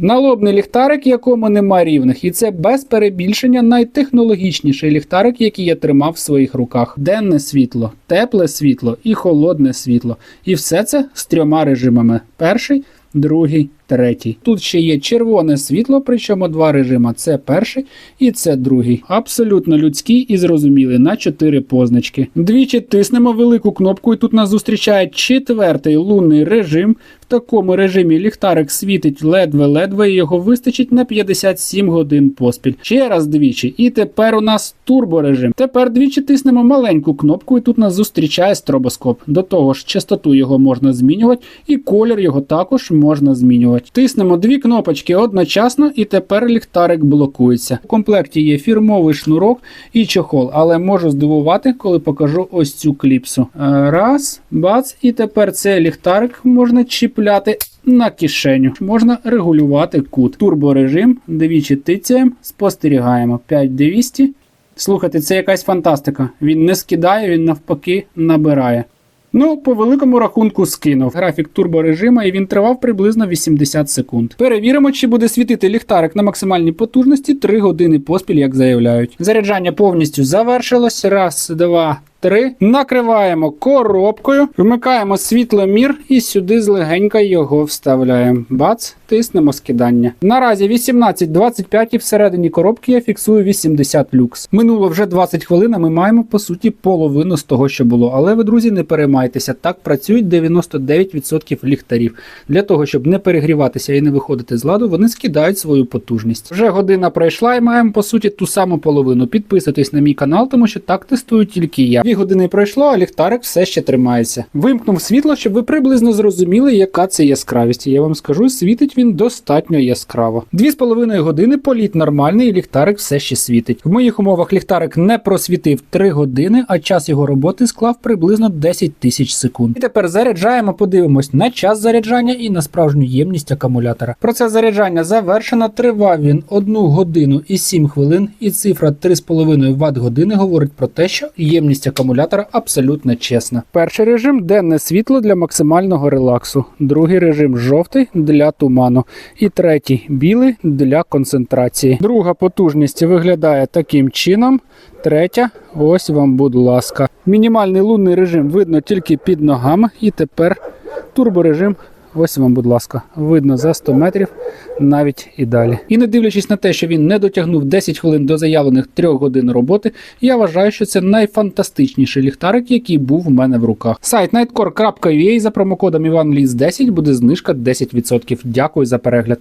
Налобний ліхтарик, якому нема рівних, і це без перебільшення найтехнологічніший ліхтарик, який я тримав в своїх руках. Денне світло, тепле світло і холодне світло. І все це з трьома режимами: перший, другий, третій. Тут ще є червоне світло, причому два режима: це перший і це другий. Абсолютно людський і зрозумілий на чотири позначки. Двічі тиснемо велику кнопку, і тут нас зустрічає четвертий лунний режим. В такому режимі ліхтарик світить ледве-ледве, і його вистачить на 57 годин поспіль. Ще раз двічі. І тепер у нас турборежим. Тепер двічі тиснемо маленьку кнопку, і тут нас зустрічає стробоскоп. До того ж, частоту його можна змінювати, і колір його також можна змінювати. Тиснемо дві кнопочки одночасно, і тепер ліхтарик блокується. У комплекті є фірмовий шнурок і чохол, але можу здивувати, коли покажу ось цю кліпсу. Е, Раз, бац, і тепер цей ліхтарик можна чіпляти. На кишеню можна регулювати кут. Турборежим, двічі тицяємо, спостерігаємо 5200. Слухайте, це якась фантастика. Він не скидає, він навпаки набирає. Ну, по великому рахунку скинув графік турборежима, і він тривав приблизно 80 секунд. Перевіримо, чи буде світити ліхтарик на максимальній потужності 3 години поспіль, як заявляють. Заряджання повністю завершилось. Раз, два. Три. Накриваємо коробкою, вмикаємо світломір і сюди злегенька його вставляємо. Бац, тиснемо скидання. Наразі 18.25 і всередині коробки я фіксую 80 люкс. Минуло вже 20 хвилин, а ми маємо по суті половину з того, що було. Але ви, друзі, не переймайтеся. Так працюють 99% ліхтарів. Для того, щоб не перегріватися і не виходити з ладу, вони скидають свою потужність. Вже година пройшла і маємо по суті ту саму половину. Підписуйтесь на мій канал, тому що так тестую тільки я. Дві години пройшло, а ліхтарик все ще тримається. Вимкнув світло, щоб ви приблизно зрозуміли, яка це яскравість. Я вам скажу, світить він достатньо яскраво. Дві з половиною години політ нормальний, і ліхтарик все ще світить. В моїх умовах ліхтарик не просвітив 3 години, а час його роботи склав приблизно 10 тисяч секунд. І тепер заряджаємо, подивимось на час заряджання і на справжню ємність акумулятора. Процес заряджання завершено. Тривав він 1 годину і 7 хвилин, і цифра 3,5 Вт години говорить про те, що ємність акумулятора абсолютно чесна. Перший режим денне світло для максимального релаксу, другий режим жовтий для туману, і третій білий для концентрації. Друга потужність виглядає таким чином. Третя, ось вам, будь ласка. Мінімальний лунний режим видно тільки під ногами, і тепер турборежим. Ось вам, будь ласка, видно за 100 метрів навіть і далі. І не дивлячись на те, що він не дотягнув 10 хвилин до заявлених 3 годин роботи, я вважаю, що це найфантастичніший ліхтарик, який був в мене в руках. Сайт nightcore.ua за промокодом IvanLis10 буде знижка 10%. Дякую за перегляд.